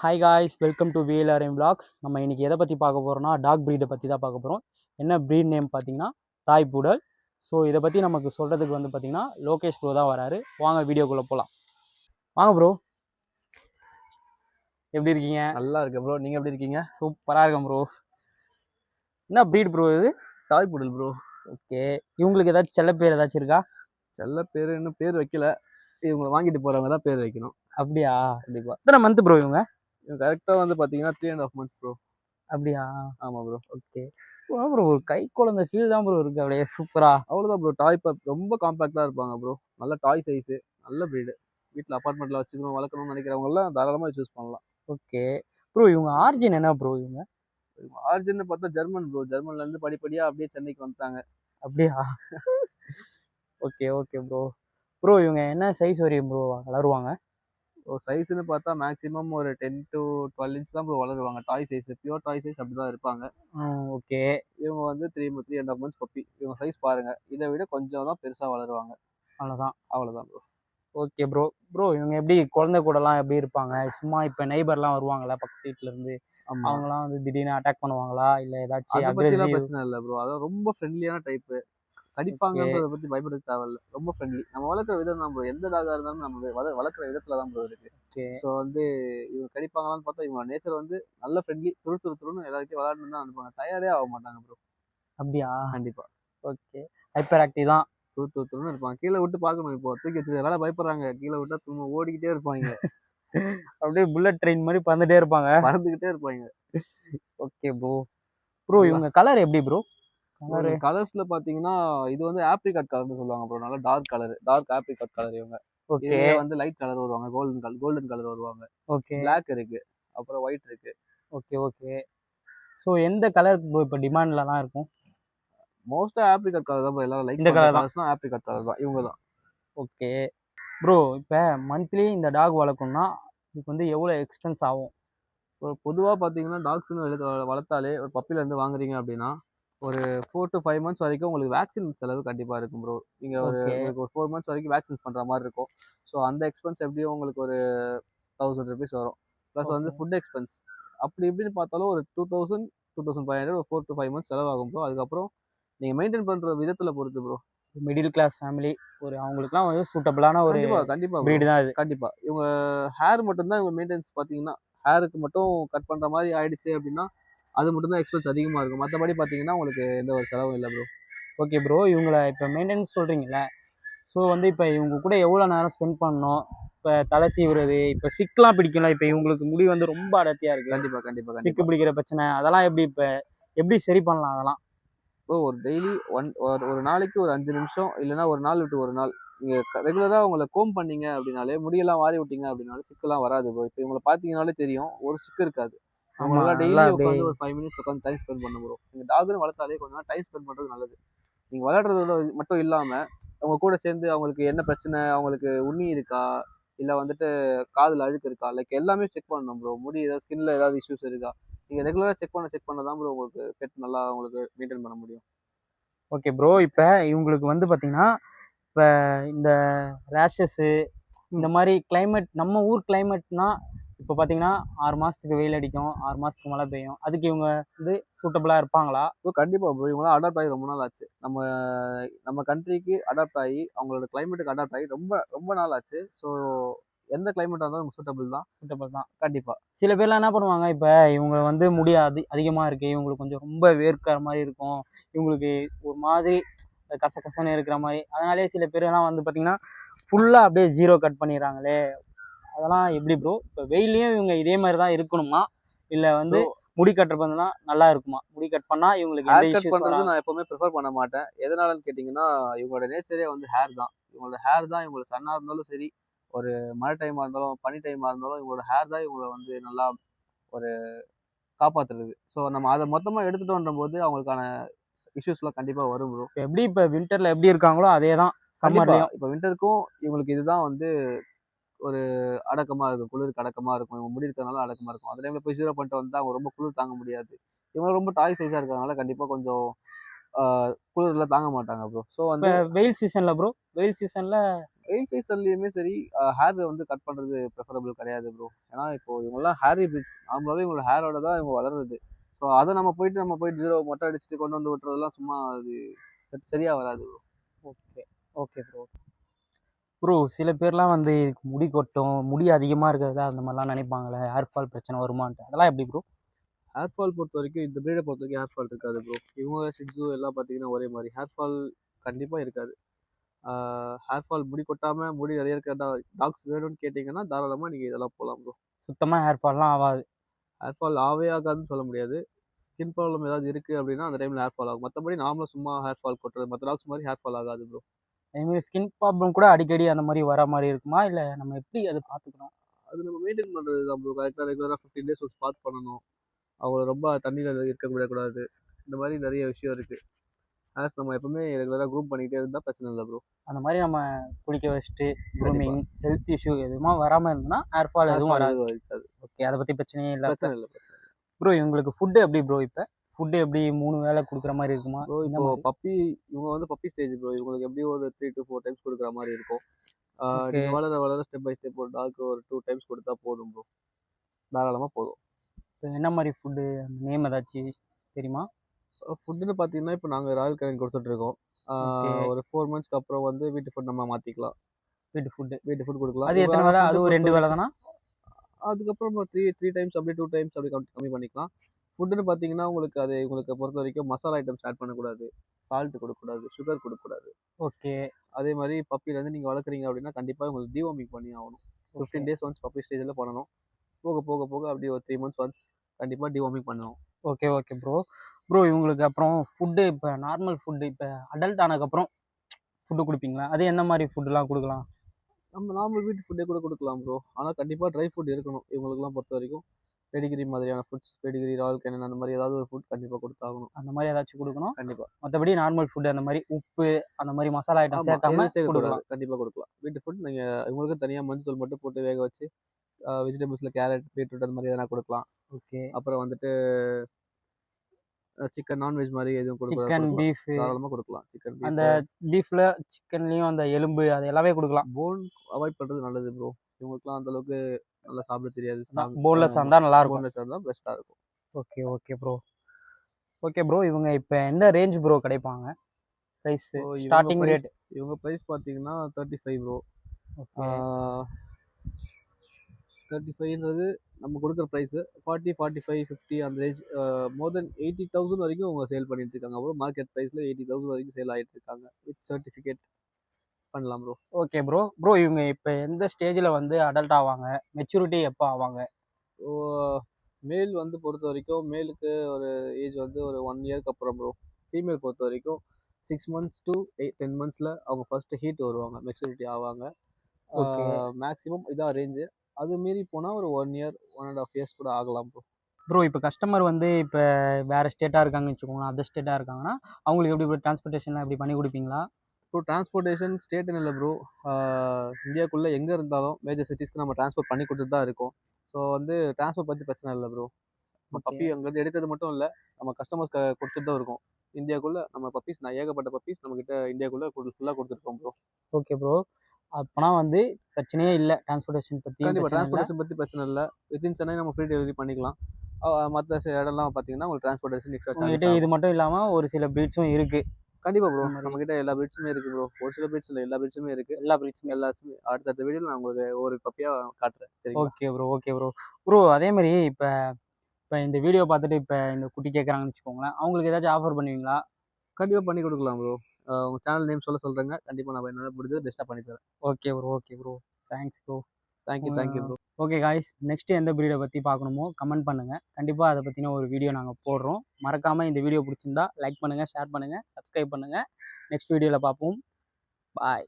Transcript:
Hi guys welcome to VLRM vlogs. நம்ம இன்னைக்கு எதை பற்றி பார்க்க போகிறோம்னா டாக் ப்ரீடை பற்றி தான் பார்க்க போகிறோம் என்ன ப்ரீட் நேம் பார்த்தீங்கன்னா தாய் பூடல். ஸோ இதை பற்றி நமக்கு சொல்கிறதுக்கு வந்து பார்த்தீங்கன்னா லோகேஷ் ப்ரோ தான் வராரு. வாங்க வீடியோக்குள்ளே போகலாம் வாங்க ப்ரோ எப்படி இருக்கீங்க? நல்லா இருக்கு ப்ரோ நீங்க எப்படி இருக்கீங்க? சூப்பராக இருக்கேன் ப்ரோ என்ன ப்ரீட் ப்ரோ இது? தாய் புடல் ப்ரோ ஓகே இவங்களுக்கு ஏதாச்சும் செல்ல பேர் ஏதாச்சும் இருக்கா? செல்ல பேர் இன்னும் பேர் வைக்கல. இவங்க வாங்கிட்டு போறவங்க தான் பேர் வைக்கணும். அப்படியா? கண்டிப்பா. எத்தனை மந்த் ப்ரோ இவங்க? இவங்க கரெக்டா வந்து பாத்தீங்கன்னா three and half months bro அப்படியா? ஆமா ப்ரோ ஓகே ப்ரோ ஒரு கை குழந்தை ஃபீல் தான் ப்ரோ இருக்கு. அப்படியே சூப்பரா அவ்வளவுதான் ப்ரோ டாய் பப் ரொம்ப காம்பாக்டா இருப்பாங்க ப்ரோ நல்ல டாய் சைஸ் நல்ல breed. வீட்டில் அப்பார்ட்மெண்ட்ல வச்சுக்கணும் வளர்க்கணும்னு நினைக்கிறவங்க எல்லாம் தாராளமா சூஸ் பண்ணலாம். ஓகே ப்ரோ இவங்க ஆரிஜின் என்ன ப்ரோ இவங்க? ஆர்ஜின்னு பார்த்தா ஜெர்மன் ப்ரோ ஜெர்மன்ல இருந்து படிப்படியா அப்படியே சென்னைக்கு வந்துட்டாங்க. அப்படியா? ஓகே ஓகே ப்ரோ ப்ரோ இவங்க என்ன சைஸ் வரையும் ப்ரோ வளருவாங்க? ஸோ சைஸ்னு பார்த்தா மேக்ஸிமம் ஒரு டென் டு டுவெல் இன்ச் தான் bro வளருவாங்க. Toy size pure toy size அப்படி தான் இருப்பாங்க ஓகே இவங்க வந்து three three and half months puppy இவங்க சைஸ் பாருங்க. இதை விட கொஞ்சம் தான் பெருசா வளருவாங்க. அவ்வளோதான் அவ்வளவுதான் ப்ரோ ஓகே ப்ரோ ப்ரோ இவங்க எப்படி குழந்தை கூடலாம் எப்படி இருப்பாங்க? சும்மா இப்போ நெய்பர்லாம் வருவாங்களா பக்கத்து வீட்டுல இருந்து. ஆமா. அவங்கலாம் வந்து திடீர்னு அட்டாக் பண்ணுவாங்களா? இல்லை ஏதாச்சும் பிரச்சனை இல்லை ப்ரோ அதான் ரொம்ப ஃப்ரெண்ட்லியான டைப் கடிப்பாங்கன்றத பத்தி பயப்பட தேவையில்ல ரொம்ப ஃப்ரெண்ட்லி நம்ம வளர்க்குற விதம் ப்ரோ எந்த டாகா இருந்தாலும் நம்ம வள வளர்க்குற விதத்துல தான் ப்ரோ இருக்கு. ஸோ வந்து இவங்க கடிப்பாங்களான்னு பார்த்தா இவங்க நேச்சர் வந்து நல்ல ஃப்ரெண்ட்லி துரு துரு துருன்னு எல்லாருக்கும் விளையாடணும் தான் அனுப்புவாங்க டயர்டே ஆக மாட்டாங்க ப்ரோ அப்படியா? கண்டிப்பா. ஓகே. ஹைப்பர் ஆக்டிவ் தான். துரு துரு துருன்னு இருப்பாங்க. கீழே விட்டு பார்க்கணும் இப்போ. தூக்கி வச்சுருக்கால பயப்படுறாங்க? கீழே விட்டா திரும்ப ஓடிக்கிட்டே இருப்பாங்க. அப்படியே புல்லட் ட்ரெயின் மாதிரி பறந்துட்டே இருப்பாங்க. பறந்துக்கிட்டே இருப்பாங்க. ஓகே ப்ரோ ப்ரோ இவங்க கலர் எப்படி ப்ரோ கலர்ஸ்ல பாத்தீங்கன்னா இது வந்து ஆப்ரிகாட் கலர்னு சொல்லுவாங்க ப்ரோ நல்லா dark colour dark apricot colour இவங்க. ஓகே. வந்து லைட் கலர் வருவாங்க. கோல்டன் கலர் கோல்டன் கலர் வருவாங்க. ஓகே. பிளாக் இருக்கு. அப்புறம் ஒயிட் இருக்கு. Okay okay. ஸோ எந்த கலர் இப்போ டிமாண்ட்லலாம் இருக்கும்? மோஸ்டா ஆப்ரிகாட் கலர் தான் bro. எல்லாரும் லைக் இந்த colour தான். ஆப்ரிகாட் கலர் தான். இவங்க தான். ஓகே. ப்ரோ இப்போ மந்த்லி இந்த டாக் வளர்க்கணும்னா இதுக்கு வந்து எவ்வளோ எக்ஸ்பென்ஸ் ஆகும்? இப்போ பொதுவா பாத்தீங்கன்னா டாக்ஸ்னு வளர்த்தாலே ஒரு பப்பில இருந்து வாங்குறீங்க அப்படின்னா ஒரு ஃபோர் டு ஃபைவ் மந்த்ஸ் வரைக்கும் உங்களுக்கு வேக்சின் செலவு கண்டிப்பா இருக்கும் ப்ரோ நீங்க ஒரு. உங்களுக்கு ஒரு ஃபோர் மந்த்ஸ் வரைக்கும் வேக்சின் பண்ற மாதிரி இருக்கும். ஸோ அந்த எக்ஸ்பென்ஸ் எப்படியும் உங்களுக்கு ஒரு தௌசண்ட் ருபீஸ் வரும். ப்ளஸ் வந்து. ஃபுட் எக்ஸ்பென்ஸ் அப்படி இப்படின்னு பார்த்தாலும் ஒரு two thousand two thousand five hundred ஒரு ஃபோர் டு ஃபைவ் மந்த்ஸ் செலவாகும் ப்ரோ அதுக்கப்புறம் நீங்க மெயின்டைன் பண்ற விதத்துல பொறுத்து ப்ரோ மிடில் கிளாஸ் ஃபேமிலி ஒரு அவங்களுக்குலாம் வந்து சூட்டபிளான ஒரு கண்டிப்பா கண்டிப்பா bro. breed தான் இது கண்டிப்பா. இவங்க ஹேர் மட்டும்தான் இவங்க மெயின்டெனன்ஸ் பாத்தீங்கன்னா ஹேருக்கு மட்டும் கட் பண்ற மாதிரி ஆயிடுச்சு அப்படின்னா அது மட்டும் தான் எக்ஸ்பென்ஸ் அதிகமா இருக்கும். மற்றபடி பாத்தீங்கன்னா உங்களுக்கு எந்த ஒரு செலவும் இல்லை ப்ரோ ஓகே ப்ரோ இவங்களை இப்போ மெயின்டெனன்ஸ் சொல்கிறீங்கல்ல ஸோ வந்து இப்போ இவங்க கூட எவ்வளோ நேரம் ஸ்பெண்ட் பண்ணணும் இப்போ தலை சீவுறது இப்போ சிக்கெலாம் பிடிக்கல இப்போ இவங்களுக்கு முடி வந்து ரொம்ப அடர்த்தியாக இருக்குது கண்டிப்பா கண்டிப்பா சிக்கு பிடிக்கிற பிரச்சனை அதெல்லாம் எப்படி இப்போ எப்படி சரி பண்ணலாம் அதெல்லாம்? ப்ரோ ஒரு டெய்லி ஒன் ஒரு ஒரு நாளைக்கு ஒரு அஞ்சு நிமிஷம் இல்லைன்னா ஒரு நாள் விட்டு ஒரு நாள். நீங்க ரெகுலரா உங்களை கோம் பண்ணீங்க அப்படின்னாலே முடியெல்லாம் வாரி விட்டீங்க அப்படின்னாலே சிக்கெல்லாம் வராது ப்ரோ இப்போ இவங்களை பாத்தீங்கன்னாலே தெரியும் ஒரு சிக்கு இருக்காது. அவங்களால டெய்லி உட்காந்து ஒரு ஃபைவ் மினிட்ஸ் உட்காந்து டைம் ஸ்பெண்ட் பண்ண ப்ரோ நீங்க டாக்னு வளர்த்தாலே கொஞ்ச நாள் டைம் ஸ்பெண்ட் பண்றது நல்லது. நீங்க விளையாடுறதோட மட்டும் இல்லாம அவங்க கூட சேர்ந்து அவங்களுக்கு என்ன பிரச்சனை அவங்களுக்கு உண்ணி இருக்கா இல்ல வந்துட்டு காதுல அழுக்கு இருக்கா லைக் எல்லாமே செக் பண்ணணும் ப்ரோ முடி ஏதாவது ஸ்கின்ல ஏதாவது இஷ்யூஸ் இருக்கா நீங்க ரெகுலரா செக் பண்ண செக் பண்ண தான் ப்ரோ உங்களுக்கு பெட் நல்லா உங்களுக்கு மெயின்டைன் பண்ண முடியும். ஓகே ப்ரோ இப்போ இவங்களுக்கு வந்து பார்த்தீங்கன்னா இப்போ இந்த ரேஷஸ்ஸு இந்த மாதிரி climate நம்ம ஊர் கிளைமேட்னா இப்போ பார்த்தீங்கன்னா ஆறு மாதத்துக்கு வெயில் அடிக்கும் ஆறு மாதத்துக்கு மழை பெய்யும். அதுக்கு இவங்க வந்து சூட்டபுளாக இருப்பாங்களா? ப்ரோ கண்டிப்பா ப்ரோ இவங்களாம் அடாப்ட் ஆகி ரொம்ப நாள் ஆச்சு. நம்ம நம்ம கண்ட்ரிக்கு அடாப்ட் ஆகி அவங்களோட கிளைமேட்டுக்கு அடாப்ட் ஆகி ரொம்ப ரொம்ப நாள் ஆச்சு. ஸோ எந்த கிளைமேட்டாக இருந்தாலும் சூட்டபிள் தான். சூட்டபிள் தான். கண்டிப்பா. சில பேர்லாம் என்ன பண்ணுவாங்க இப்போ இவங்க வந்து முடி அதி அதிகமாக இருக்குது இவங்களுக்கு கொஞ்சம் ரொம்ப வேர்க்கிற மாதிரி இருக்கும். இவங்களுக்கு ஒரு மாதிரி கசகசன்னு இருக்கிற மாதிரி. அதனாலே சில பேர்லாம் வந்து பார்த்தீங்கன்னா ஃபுல்லாக அப்படியே ஜீரோ கட் பண்ணிடுறாங்களே. அதெல்லாம் எப்படி ப்ரோ இப்போ வெயிலையும் இவங்க இதே மாதிரி தான் இருக்கணுமா? இல்லை வந்து முடி கட்டுறது தான் நல்லா இருக்குமா? முடி கட் பண்ணால் இவங்களுக்கு ஹேர் கட் பண்றது நான் எப்பவுமே ப்ரிஃபர் பண்ண மாட்டேன். எதனாலன்னு கேட்டிங்கன்னா இவங்களோட நேச்சரே வந்து ஹேர் தான். இவங்களோட ஹேர் தான் இவங்களோட சன்னா இருந்தாலும் சரி ஒரு மழை டைமாக இருந்தாலும் பனி டைமாக இருந்தாலும் இவங்களோட ஹேர் தான் இவங்களை வந்து நல்லா ஒரு காப்பாத்துறது. ஸோ நம்ம அதை மொத்தமாக எடுத்துட்டோன்ற போது அவங்களுக்கான இஷ்யூஸ்லாம் கண்டிப்பாக வரும் ப்ரோ எப்படி இப்போ வின்டரில் எப்படி இருக்காங்களோ அதே தான் சம்மர்லேயும் இப்போ வின்டருக்கும் இவங்களுக்கு இதுதான் வந்து ஒரு அடக்கமா இருக்கும். குளிருக்கு அடக்கமா இருக்கும். இவங்க முடி இருக்கிறதுனால அடக்கமா இருக்கும். அந்த டைம்ல போய் ஜீரோ பண்ணிட்டு வந்தா அவங்க ரொம்ப குளிர் தாங்க முடியாது. இவங்க ரொம்ப டாய் சைஸா இருக்கிறதுனால கண்டிப்பா கொஞ்சம் குளிரில் தாங்க மாட்டாங்க ப்ரோ ஸோ வந்து வெயில் சீசன்ல ப்ரோ வெயில் சீசன்ல வெயில் சீசன்லேயுமே சரி ஹேர் வந்து கட் பண்ணுறது ப்ரிஃபரபிள் கிடையாது ப்ரோ ஏன்னா இப்போ இவங்கெல்லாம் ஹேர் பிட்ஸ் நார்மலாகவே இவங்களோட ஹேரோட தான் இவங்க வளருது. ஸோ அதை நம்ம போயிட்டு நம்ம போயிட்டு ஜீரோ மொட்டை அடிச்சுட்டு கொண்டு வந்து விட்டுறதெல்லாம் சும்மா அது சரி- சரியா வராது bro okay okay bro bro சில பேர்லாம் வந்து இதுக்கு முடி கொட்டும் முடி அதிகமாக இருக்கிறதா அந்த மாதிரிலாம் நினைப்பாங்களே ஹேர் ஃபால் பிரச்சனை வருமான்ட்டு. அதெல்லாம் எப்படி ப்ரோ ஹேர் ஃபால் பொறுத்த வரைக்கும் இந்த ப்ரீடை பொறுத்த வரைக்கும் ஹேர் ஃபால் இருக்காது ப்ரோ இவங்க ஷிட்ஸு எல்லாம் பார்த்தீங்கன்னா ஒரே மாதிரி. ஹேர் ஃபால் கண்டிப்பாக இருக்காது. ஹேர் ஃபால் முடி கொட்டாமல் முடி நிறைய இருக்க டாக்ஸ் வேணும்னு கேட்டிங்கன்னா தாராளமாக நீங்கள் இதெல்லாம் போகலாம் ப்ரோ சுத்தமாக ஹேர் ஃபால்லாம் ஆகாது ஹேர் ஃபால் ஆவே ஆகாதுன்னு சொல்ல முடியாது. ஸ்கின் ப்ராப்ளம் ஏதாவது இருக்குது அப்படின்னா அந்த டைமில் ஹேர் ஃபால் ஆகும். மற்றபடி நார்மலாக சும்மா ஹேர் ஃபால் கொட்டுறது மற்ற டாக்ஸ் மாதிரி ஹேர் ஃபால் ஆகாது ப்ரோ அதேமாதிரி ஸ்கின் ப்ராப்ளம் கூட அடிக்கடி அந்த மாதிரி வர மாதிரி இருக்குமா? இல்லை நம்ம எப்படி அதை பார்த்துக்கணும்? அது நம்ம மெயின்டைன் பண்ணுறது ப்ரோ கரெக்டாக ரெகுலராக ஃபிஃப்டீன் டேஸ் ஒன்ஸ் பார்த்து பண்ணணும். அவங்கள ரொம்ப தண்ணியில் இருக்க விடக்கூடாது. இந்த மாதிரி நிறைய விஷயம் இருக்குது ஆஸ் நம்ம எப்பவுமே ரெகுலராக குரூப் பண்ணிக்கிட்டே இருந்தால் பிரச்சனை இல்லை ப்ரோ அந்த மாதிரி நம்ம குளிக்க வச்சுட்டு க்ரூமிங் ஹெல்த் இஷ்யூ எதுவுமா வராமல் இருந்ததுன்னா ஹேர் ஃபால் எதுவும் வராது. ஓகே அதை பற்றி பிரச்சனையே இல்லை. பிரச்சனை இல்லை ப்ரோ இவங்களுக்கு ஃபுட்டு எப்படி ப்ரோ இப்போ? ஃபுட்டு எப்படி மூணு வேளை கொடுக்குற மாதிரி இருக்குமா? ப்ரோ இப்போ? பப்பி இவங்க வந்து பப்பி ஸ்டேஜ் ப்ரோ இவங்களுக்கு எப்படி ஒரு த்ரீ டு ஃபோர் டைம்ஸ் கொடுக்குற மாதிரி இருக்கும். ஆஹ் Okay. நீங்க வளர வளர ஸ்டெப் பை ஸ்டெப் ஒரு டாக் ஒரு டூ டைம்ஸ் கொடுத்தா போதும் ப்ரோ தாராளமாக போதும். இப்போ என்ன மாதிரி ஃபுட்டு நேம் ஏதாச்சும் தெரியுமா? ஃபுட்டுன்னு பார்த்தீங்கன்னா இப்போ நாங்கள் ராயல் கேரன் கொடுத்துட்ருக்கோம். ஒரு ஃபோர் மந்த்ஸ்க்கு அப்புறம் வந்து வீட்டு ஃபுட் நம்ம மாற்றிக்கலாம் வீட்டு ஃபுட்டு வீட்டு ஃபுட் கொடுக்கலாம். அது எத்தனை வேலை food அதுவும் ரெண்டு வேலை தானா அதுக்கப்புறம் த்ரீ த்ரீ டைம்ஸ் அப்படியே டூ டைம்ஸ் அப்படி கம்மி பண்ணிக்கலாம். ஃபுட்டுன்னு பார்த்தீங்கன்னா உங்களுக்கு அது உங்களுக்கு பொறுத்த வரைக்கும் மசாலா ஐட்டம்ஸ் ஆட் பண்ணக்கூடாது. சால்ட் கொடுக்கக்கூடாது சுகர் கொடுக்கக்கூடாது. ஓகே. அதே மாதிரி பப்பிலேருந்து நீங்கள் வளர்க்குறீங்க அப்படின்னா கண்டிப்பாக உங்களுக்கு டிவார்மிங் பண்ணி ஆகணும். ஃபிஃப்டீன் டேஸ் ஒன்ஸ் பப்பி ஸ்டேஜில் பண்ணணும். போக போக போக அப்படியே ஒரு த்ரீ மந்த்ஸ் ஒன்ஸ் கண்டிப்பாக டிவார்மிங் பண்ணணும். ஓகே ஓகே ப்ரோ ப்ரோ இவங்களுக்கு அப்புறம் ஃபுட்டு இப்போ நார்மல் ஃபுட்டு இப்போ அடல்ட் ஆனதுக்கப்புறம் ஃபுட்டு கொடுப்பீங்களா? அது எந்த மாதிரி ஃபுட்டுலாம் கொடுக்கலாம்? நம்ம நார்மல் வீட்டு ஃபுட்டே கூட கொடுக்கலாம் ப்ரோ ஆனால் கண்டிப்பாக ட்ரை ஃபுட் இருக்கணும் இவங்களுக்குலாம் பொறுத்த வரைக்கும் பெடிகிரி மாதிரியான ஃபுட்ஸ் பெடிகிரி ராயல் கேனன் அந்த மாதிரி ஏதாவது ஒரு ஃபுட் கண்டிப்பாக கொடுத்தாகணும். அந்த மாதிரி ஏதாச்சும் கொடுக்கணும். கண்டிப்பாக மற்றபடி நார்மல் ஃபுட்டு அந்த மாதிரி உப்பு அந்த மாதிரி மசாலா ஐட்டம் சேர்க்காம கொடுக்கலாம். கண்டிப்பாக கொடுக்கலாம். வீட்டு ஃபுட் நீங்கள் இவங்களுக்கு தனியாக மஞ்சள் மட்டும் போட்டு வேக வச்சு வெஜிடபிள்ஸில் கேரட் பீட்ரூட் அந்த மாதிரி எதனா கொடுக்கலாம். ஓகே. அப்புறம் வந்துட்டு சிக்கன் நான்வெஜ் மாதிரி எதுவும் சிக்கன் கொடுக்கலாம். பீஃப் தாராளமாக கொடுக்கலாம். சிக்கன் அந்த பீஃப்ல சிக்கன்லயும் அந்த எலும்பு அது எல்லாமே கொடுக்கலாம். போன் அவாய்ட் பண்ணுறது நல்லது ப்ரோ இவங்களுக்குலாம் அந்த அளவுக்கு நல்லா சாப்பிட தெரியாது. போன்லெஸ் இருந்தால் நல்லா இருக்கும். போன்லெஸ் இருந்தால் பெஸ்ட்டாக இருக்கும். Okay okay bro okay bro இவங்க இப்போ எந்த ரேஞ்ச் ப்ரோ கிடைப்பாங்க? ப்ரைஸ் ஸ்டார்டிங் price- ரேட் இவங்க ப்ரைஸ் பார்த்தீங்கன்னா தேர்ட்டி ஃபைவ் ப்ரோ தேர்ட்டி ஃபைவ்ன்றது நம்ம கொடுக்குற price forty forty five fifty அந்த range more then eighty thousand வரைக்கும் அவங்க சேல் பண்ணிட்டு இருக்காங்க ப்ரோ மார்க்கெட் ப்ரைஸில் எயிட்டி தௌசண்ட் வரைக்கும் சேல் ஆகிட்டு இருக்காங்க வித் சர்டிஃபிகேட் பண்ணலாம் ப்ரோ ஓகே ப்ரோ ப்ரோ இவங்க இப்போ எந்த ஸ்டேஜில் வந்து அடல்ட் ஆவாங்க? மெச்சூரிட்டி எப்போ ஆவாங்க? மேல் வந்து பொறுத்த வரைக்கும் மேலுக்கு ஒரு ஏஜ் வந்து ஒரு ஒன் இயர்க்கு அப்புறம் ப்ரோ ஃபீமேல் பொறுத்த வரைக்கும் six months to eight ten மந்த்ஸில் அவங்க ஃபஸ்ட்டு ஹீட் வருவாங்க. மெச்சூரிட்டி ஆவாங்க. மேக்ஸிமம் இதான் ரேஞ்சு அது மீறி போனால் ஒரு one year one and half years கூட ஆகலாம் ப்ரோ ப்ரோ இப்போ கஸ்டமர் வந்து இப்போ வேறு ஸ்டேட்டாக இருக்காங்கன்னு வச்சுக்கோங்களேன் அதர் ஸ்டேட்டாக இருக்காங்கன்னா அவங்களுக்கு எப்படி ப்ரோ டிரான்ஸ்போர்ட்டேஷன்லாம் எப்படி பண்ணி கொடுப்பீங்களா? ப்ரோ டிரான்ஸ்போர்ட்டேஷன் ஸ்டேட்னு இல்லை ப்ரோ இந்தியாக்குள்ளே எங்கே இருந்தாலும் மேஜர் சிட்டிஸ்க்கு நம்ம ட்ரான்ஸ்போர்ட் பண்ணி கொடுத்துட்டு தான் இருக்கோம். ஸோ வந்து டிரான்ஸ்போர்ட் பற்றி பிரச்சனை இல்லை ப்ரோ நம்ம. பப்பி அங்கேருந்து எடுக்கிறது மட்டும் இல்லை நம்ம கஸ்டமர்ஸ் கொடுத்துட்டு தான் இருக்கோம். இந்தியாக்குள்ளே நம்ம பப்பீஸ் நான் ஏகப்பட்ட பப்பீஸ் நம்மக்கிட்ட இந்தியாக்குள்ளே ஃபுல்லாக கொடுத்துருக்கோம் ப்ரோ ஓகே ப்ரோ அப்போனா வந்து பிரச்சனையே இல்லை டிரான்ஸ்போர்ட்டேஷன் பற்றி கண்டிப்பாக டிரான்ஸ்போர்ட்டேஷன் பற்றி பிரச்சனை இல்லை. வித்தின் சென்னை நம்ம ஃப்ரீ டெலிவரி பண்ணிக்கலாம். மற்ற இடம்லாம் பார்த்தீங்கன்னா உங்களுக்கு டிரான்ஸ்போர்ட்டேஷன் எக்ஸ்ட்ரா இது மட்டும் இல்லாமல் ஒரு சில ப்ரீட்ஸும் இருக்குது கண்டிப்பாக ப்ரோ மாதிரி. நம்மக்கிட்ட எல்லா பிரீட்ஸுமே இருக்குது ப்ரோ ஒரு சில பிரீட்ஸ் இல்லை எல்லா பிரீட்ஸுமே இருக்குது எல்லா ப்ரீட்ஸுமே எல்லாச்சுமே அடுத்தடுத்த வீடியோவில் நான் உங்களுக்கு ஒரு பப்பியாக காட்டுறேன். சரிங்களா? Okay bro okay bro bro அதே மாதிரி இப்போ இப்போ இந்த வீடியோ பார்த்துட்டு இப்போ இந்த குட்டி கேட்குறாங்கன்னு வச்சுக்கோங்களேன் அவங்களுக்கு ஏதாச்சும் ஆஃபர் பண்ணுவீங்களா? கண்டிப்பாக பண்ணி கொடுக்கலாம் ப்ரோ உங்கள் சேனல் நேம் சொல்ல சொல்கிறேங்க கண்டிப்பாக நான் என்னால் முடிஞ்சது பெஸ்ட்டாக பண்ணி தரேன். Okay bro okay bro thanks bro thank you thank you bro okay guys next எந்த ப்ரீடை பற்றி பார்க்கணுமோ கமெண்ட் பண்ணுங்கள் கண்டிப்பாக அதை பற்றின ஒரு வீடியோ நாங்கள் போடுறோம். மறக்காமல் இந்த வீடியோ பிடிச்சிருந்தா லைக் பண்ணுங்கள் ஷேர் பண்ணுங்கள் சப்ஸ்கிரைப் பண்ணுங்கள் நெக்ஸ்ட் வீடியோவில் பார்ப்போம். பாய்